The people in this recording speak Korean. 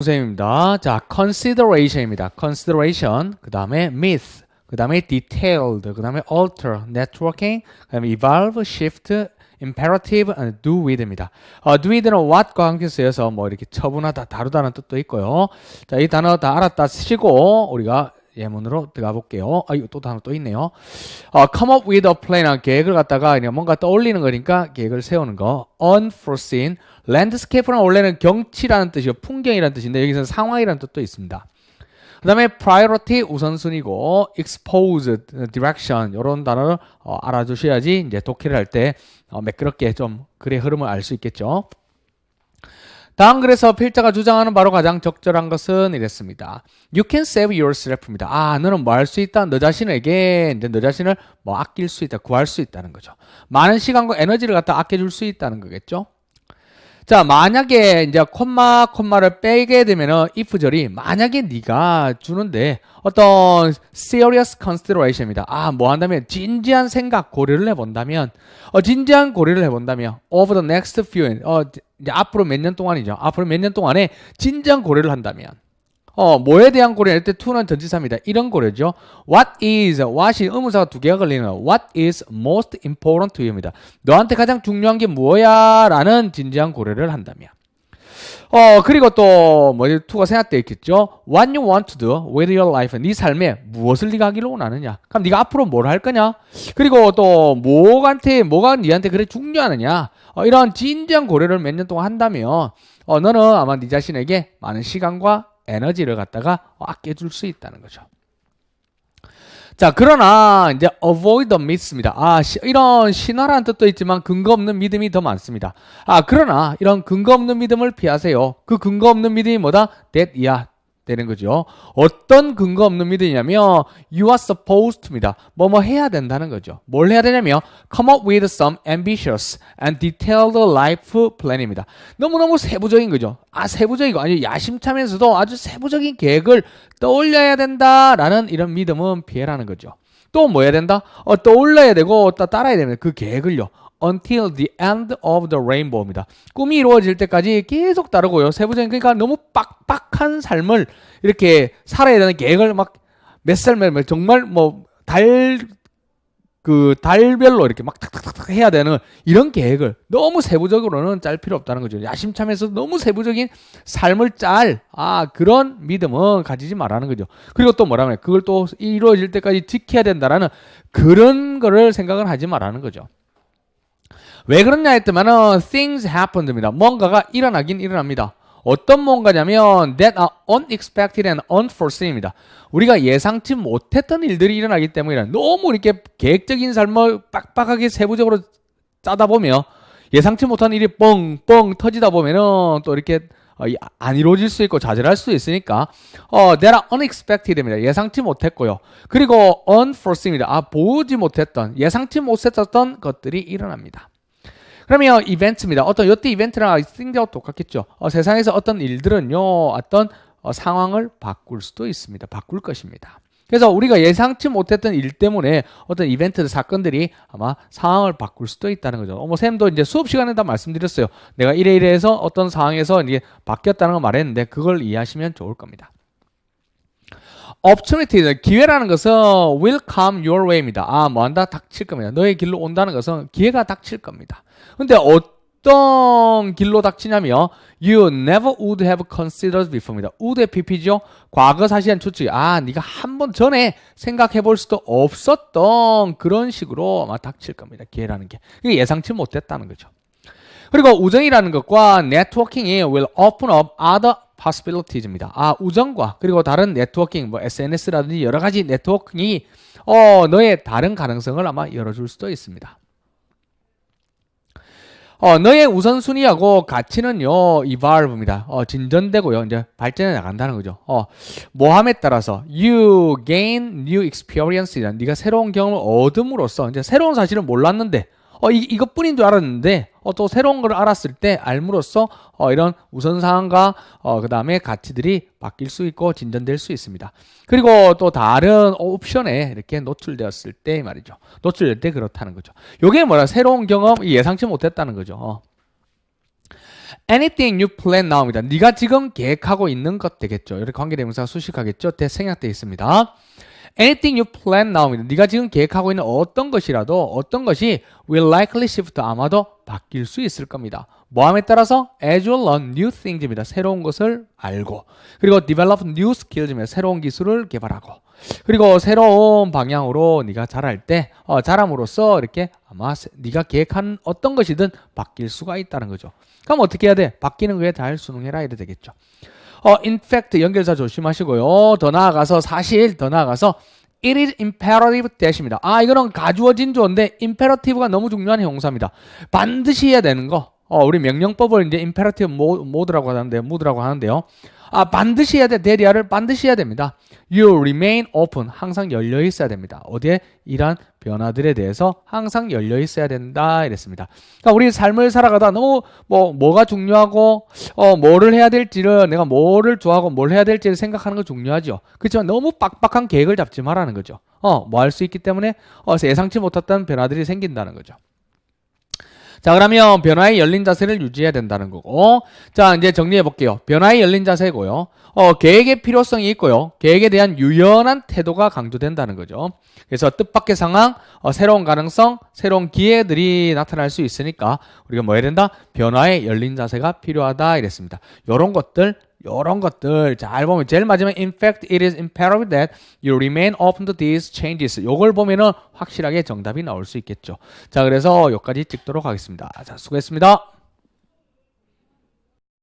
선생님입니다. 자, consideration입니다. consideration, 그 다음에 myth, 그 다음에 detailed, 그 다음에 alter, networking, 그 다음에 evolve, shift, imperative, and do with입니다. 어, do with는 what과 함께 쓰여서 뭐 이렇게 처분하다, 다루다는 뜻도 있고요. 자, 이 단어 다 알았다 치고 우리가 예문으로 들어가 볼게요. 아, 이거 또 단어 또 있네요. 어, come up with a plan, 계획을 갖다가 뭔가 떠올리는 거니까 계획을 세우는 거. unforeseen, landscape는 원래는 경치라는 뜻이고 풍경이라는 뜻인데 여기서는 상황이라는 뜻도 있습니다. 그 다음에 priority 우선순위고 expose, direction 이런 단어를 어, 알아두셔야지 이제 독해를 할때 어, 매끄럽게 좀 글의 흐름을 알 수 있겠죠. 다음 글에서 필자가 주장하는 바로 가장 적절한 것은 이랬습니다. You can save yourself입니다. 아, 너는 뭐 할 수 있다? 너 자신에게 이제 너 자신을 뭐 아낄 수 있다, 구할 수 있다는 거죠. 많은 시간과 에너지를 갖다 아껴줄 수 있다는 거겠죠. 자, 만약에 이제 콤마 콤마를 빼게 되면은 if절이 만약에 네가 주는데 어떤 serious consideration입니다. 아, 뭐 한다면 진지한 생각 고려를 해 본다면 어 진지한 고려를 해 본다면 over the next few 어 이제 앞으로 몇 년 동안이죠. 앞으로 몇 년 동안에 진지한 고려를 한다면 어, 뭐에 대한 고려할 때 to는 전치사입니다. 이런 고려죠. What is, what이 의문사가 두 개가 걸리는 What is most important to you입니다. 너한테 가장 중요한 게 뭐야? 라는 진지한 고려를 한다면. 어, 그리고 또, 뭐, to가 생각되어 있겠죠. What you want to do with your life. 네 삶에 무엇을 네가 하기를 원하느냐. 그럼 네가 앞으로 뭘 할 거냐. 그리고 또, 뭐한테, 뭐가 네한테 그래 중요하느냐. 어, 이런 진지한 고려를 몇 년 동안 한다면, 어, 너는 아마 네 자신에게 많은 시간과 에너지를 갖다가 아껴줄 수 있다는 거죠. 자, 그러나 이제 avoid the myths입니다. 아, 시, 이런 신화라는 뜻도 있지만 근거 없는 믿음이 더 많습니다. 아, 그러나 이런 근거 없는 믿음을 피하세요. 그 근거 없는 믿음이 뭐다? that 이야 되는 거죠. 어떤 근거 없는 믿음이냐면 you are supposed to입니다. 뭐뭐 해야 된다는 거죠. 뭘 해야 되냐면 come up with some ambitious and detailed life plan입니다. 너무너무 세부적인 거죠. 아 세부적이고 아주 야심차면서도 아주 세부적인 계획을 떠올려야 된다라는 이런 믿음은 피해라는 거죠. 또 뭐 해야 된다? 어, 떠올려야 되고 또 따라야 됩니다. 그 계획을요. Until the end of the rainbow입니다. 꿈이 이루어질 때까지 계속 따르고요. 세부적인 그러니까 너무 빡빡한 삶을 이렇게 살아야 되는 계획을 막 몇살몇 정말 뭐 달 그 달별로 이렇게 막 탁탁탁탁 해야 되는 이런 계획을 너무 세부적으로는 짤 필요 없다는 거죠. 야심차면서 너무 세부적인 삶을 짤 아 그런 믿음은 가지지 말라는 거죠. 그리고 또 뭐라면 그걸 또 이루어질 때까지 지켜야 된다라는 그런 거를 생각을 하지 말라는 거죠. 왜 그러냐 했더만은 things happened입니다. 뭔가가 일어나긴 일어납니다. 어떤 뭔가냐면 that are unexpected and unforeseen입니다. 우리가 예상치 못했던 일들이 일어나기 때문이라 너무 이렇게 계획적인 삶을 빡빡하게 세부적으로 짜다 보면 예상치 못한 일이 뻥뻥 터지다 보면은 또 이렇게 안 이루어질 수 있고 좌절할 수 있으니까 어, that are unexpected입니다. 예상치 못했고요. 그리고 unforeseen입니다. 아 보지 못했던 예상치 못했던 것들이 일어납니다. 그러면 이벤트입니다. 어떤 요때 이벤트랑 싱자와 똑같겠죠. 어, 세상에서 어떤 일들은요, 어떤 어, 상황을 바꿀 수도 있습니다. 바꿀 것입니다. 그래서 우리가 예상치 못했던 일 때문에 어떤 이벤트 사건들이 아마 상황을 바꿀 수도 있다는 거죠. 어머 쌤도 이제 수업 시간에 다 말씀드렸어요. 내가 이래 이래해서 어떤 상황에서 이게 바뀌었다는 걸 말했는데 그걸 이해하시면 좋을 겁니다. Opportunity 기회라는 것은 will come your way입니다. 아, 뭐 한다 닥칠 겁니다. 너의 길로 온다는 것은 기회가 닥칠 겁니다. 근데 어떤 길로 닥치냐면 you never would have considered before입니다. would의 pp죠. 과거 사실한 추측. 아, 네가 한 번 전에 생각해 볼 수도 없었던 그런 식으로 아마 닥칠 겁니다. 기회라는 게. 이게 예상치 못했다는 거죠. 그리고 우정이라는 것과 네트워킹이 will open up other possibilities입니다. 아, 우정과 그리고 다른 네트워킹, 뭐 SNS라든지 여러 가지 네트워킹이 어, 너의 다른 가능성을 아마 열어줄 수도 있습니다. 어, 너의 우선순위하고 가치는요, evolve입니다. 어, 진전되고요, 이제 발전해 나간다는 거죠. 어, 모함에 따라서 you gain new experience이란 네가 새로운 경험을 얻음으로써 이제 새로운 사실을 몰랐는데 어, 이, 이것뿐인 줄 알았는데, 어, 또 새로운 걸 알았을 때 알므로써, 어, 이런 우선 사항과, 어, 그 다음에 가치들이 바뀔 수 있고 진전될 수 있습니다. 그리고 또 다른 옵션에 이렇게 노출되었을 때 말이죠. 노출될 때 그렇다는 거죠. 요게 뭐라, 새로운 경험, 예상치 못했다는 거죠. 어. anything you plan now입니다. 네가 지금 계획하고 있는 것 되겠죠. 이렇게 관계대명사가 수식하겠죠. 대 생략되어 있습니다. Anything you plan now입니다. 네가 지금 계획하고 있는 어떤 것이라도 어떤 것이 will likely shift 아마도 바뀔 수 있을 겁니다. 뭐함에 따라서 as you learn new things입니다. 새로운 것을 알고 그리고 develop new skills입니다. 새로운 기술을 개발하고 그리고 새로운 방향으로 네가 자랄 때 어, 자람으로써 이렇게 아마 세- 네가 계획한 어떤 것이든 바뀔 수가 있다는 거죠. 그럼 어떻게 해야 돼? 바뀌는 거에 잘 순응해라 이래 되겠죠. 어, in fact 연결사 조심하시고요. 더 나아가서 사실 더 나아가서 it is imperative that입니다. 아 이거는 가주어진 조인데 imperative가 너무 중요한 형용사입니다. 반드시 해야 되는 거. 어, 우리 명령법을 이제 imperative mo- mode라고 하는데 mode라고 하는데요. 아 반드시 해야 돼. 대리아를 반드시 해야 됩니다. You remain open. 항상 열려 있어야 됩니다. 어디에 이러한 변화들에 대해서 항상 열려 있어야 된다 이랬습니다. 그러니까 우리 삶을 살아가다 너무 뭐 뭐가 중요하고 어 뭐를 해야 될지를 내가 뭐를 좋아하고 뭘 해야 될지를 생각하는 거 중요하죠. 그렇지만 너무 빡빡한 계획을 잡지 말라는 거죠. 어 뭐 할 수 있기 때문에 어 예상치 못했던 변화들이 생긴다는 거죠. 자, 그러면 변화의 열린 자세를 유지해야 된다는 거고. 자, 이제 정리해 볼게요. 변화의 열린 자세고요. 어, 계획의 필요성이 있고요. 계획에 대한 유연한 태도가 강조된다는 거죠. 그래서 뜻밖의 상황, 어, 새로운 가능성, 새로운 기회들이 나타날 수 있으니까 우리가 뭐 해야 된다? 변화의 열린 자세가 필요하다 이랬습니다. 요런 것들 요런 것들 잘 보면 제일 마지막에 in fact it is imperative that you remain open to these changes 요걸 보면은 확실하게 정답이 나올 수 있겠죠. 자, 그래서 여기까지 찍도록 하겠습니다. 자, 수고했습니다.